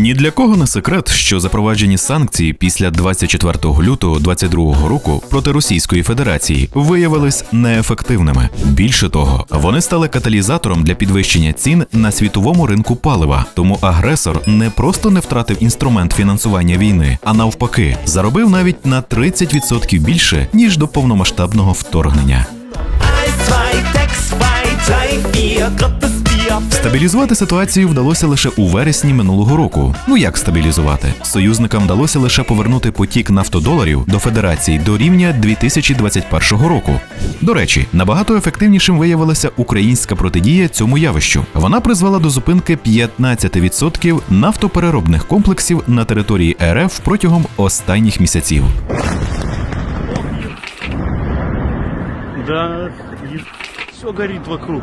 Ні для кого не секрет, що запроваджені санкції після 24 лютого 2022 року проти Російської Федерації виявились неефективними. Більше того, вони стали каталізатором для підвищення цін на світовому ринку палива. Тому агресор не просто не втратив інструмент фінансування війни, а навпаки, заробив навіть на 30% більше ніж до повномасштабного вторгнення. Стабілізувати ситуацію вдалося лише у вересні минулого року. Ну як стабілізувати? Союзникам вдалося лише повернути потік нафтодоларів до федерації до рівня 2021 року. До речі, набагато ефективнішим виявилася українська протидія цьому явищу. Вона призвела до зупинки 15% нафтопереробних комплексів на території РФ протягом останніх місяців. Да, все горит вокруг.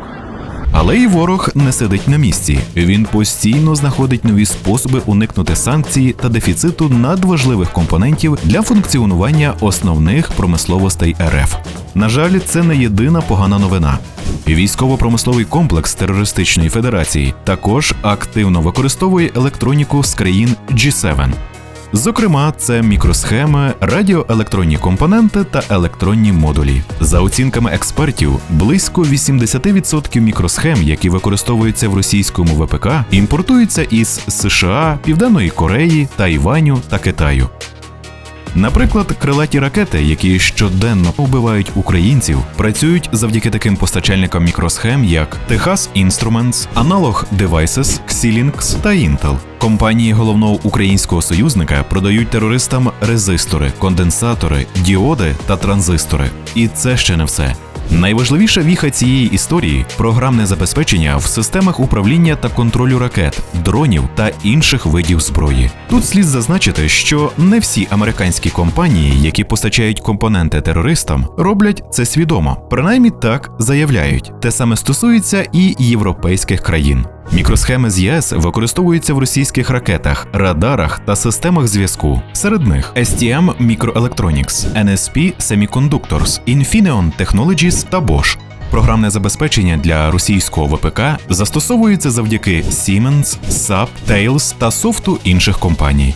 Але і ворог не сидить на місці. Він постійно знаходить нові способи уникнути санкцій та дефіциту надважливих компонентів для функціонування основних промисловостей РФ. На жаль, це не єдина погана новина. Військово-промисловий комплекс терористичної федерації також активно використовує електроніку з країн G7. Зокрема, це мікросхеми, радіоелектронні компоненти та електронні модулі. За оцінками експертів, близько 80% мікросхем, які використовуються в російському ВПК, імпортуються із США, Південної Кореї, Тайваню та Китаю. Наприклад, крилаті ракети, які щоденно вбивають українців, працюють завдяки таким постачальникам мікросхем, як Texas Instruments, Analog Devices, Xilinx та Intel. Компанії головного українського союзника продають терористам резистори, конденсатори, діоди та транзистори. І це ще не все. Найважливіша віха цієї історії програмне забезпечення в системах управління та контролю ракет, дронів та інших видів зброї. Тут слід зазначити, що не всі американські компанії, які постачають компоненти терористам, роблять це свідомо. Принаймні так заявляють. Те саме стосується і європейських країн. Мікросхеми з ЄС використовуються в російських ракетах, радарах та системах зв'язку. Серед них STM Microelectronics, NSP Semiconductors, Infineon Technologies та Bosch. Програмне забезпечення для російського ВПК застосовується завдяки Siemens, SAP, Tails та софту інших компаній.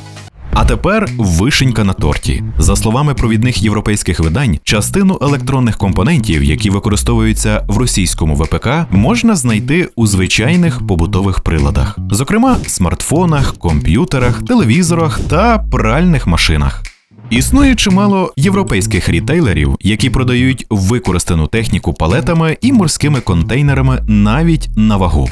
А тепер вишенька на торті. За словами провідних європейських видань, частину електронних компонентів, які використовуються в російському ВПК, можна знайти у звичайних побутових приладах, зокрема смартфонах, комп'ютерах, телевізорах та пральних машинах. Існує чимало європейських рітейлерів, які продають використану техніку палетами і морськими контейнерами навіть на вагу.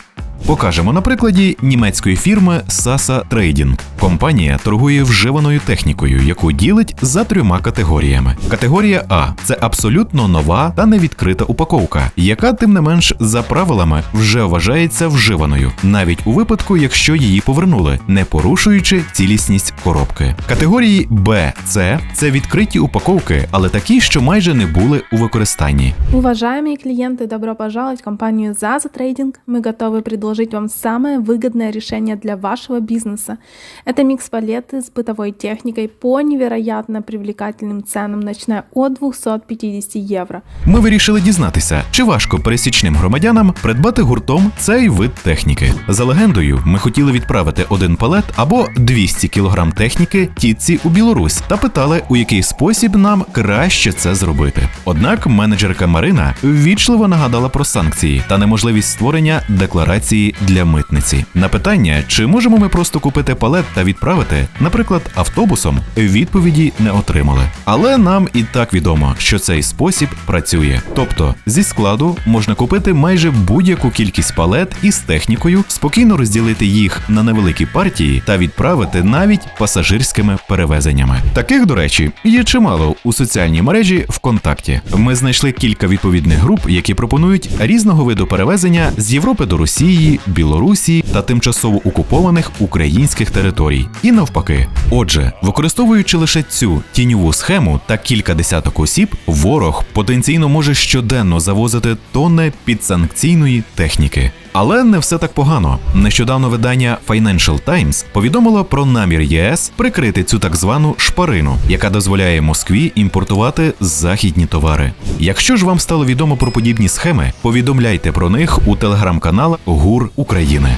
Покажемо на прикладі німецької фірми Sasa Trading. Компанія торгує вживаною технікою, яку ділить за трьома категоріями. Категорія А це абсолютно нова та невідкрита упаковка, яка, тим не менш, за правилами вже вважається вживаною, навіть у випадку, якщо її повернули, не порушуючи цілісність коробки. Категорії Б, С це відкриті упаковки, але такі, що майже не були у використанні. Уважаемые клиенты, добро пожаловать в компанию Zaza Trading. Мы готовы предложить вам самое выгодное решение для вашего бизнеса. Это микс-палеты с бытовой техникой по невероятно привлекательным ценам, начиная от 250 евро. Ми вирішили дізнатися, чи важко пересічним громадянам придбати гуртом цей вид техніки. За легендою, ми хотіли відправити один палет або 200 кг техніки тітці у Білорусь та питали, у який спосіб нам краще це зробити. Однак менеджерка Марина ввічливо нагадала про санкції та неможливість створення декларації для митниці. На питання, чи можемо ми просто купити палет та відправити, наприклад, автобусом, відповіді не отримали. Але нам і так відомо, що цей спосіб працює. Тобто зі складу можна купити майже будь-яку кількість палет із технікою, спокійно розділити їх на невеликі партії та відправити навіть пасажирськими перевезеннями. Таких, до речі, є чимало у соціальній мережі ВКонтакті. Ми знайшли кілька відповідних груп, які пропонують різного виду перевезення з Європи до Росії, Білорусі та тимчасово окупованих українських територій. І навпаки. Отже, використовуючи лише цю тіньову схему та кілька десяток осіб, ворог потенційно може щоденно завозити тонни підсанкційної техніки. Але не все так погано. Нещодавно видання Financial Times повідомило про намір ЄС прикрити цю так звану шпарину, яка дозволяє Москві імпортувати західні товари. Якщо ж вам стало відомо про подібні схеми, повідомляйте про них у телеграм-канал ГУР України.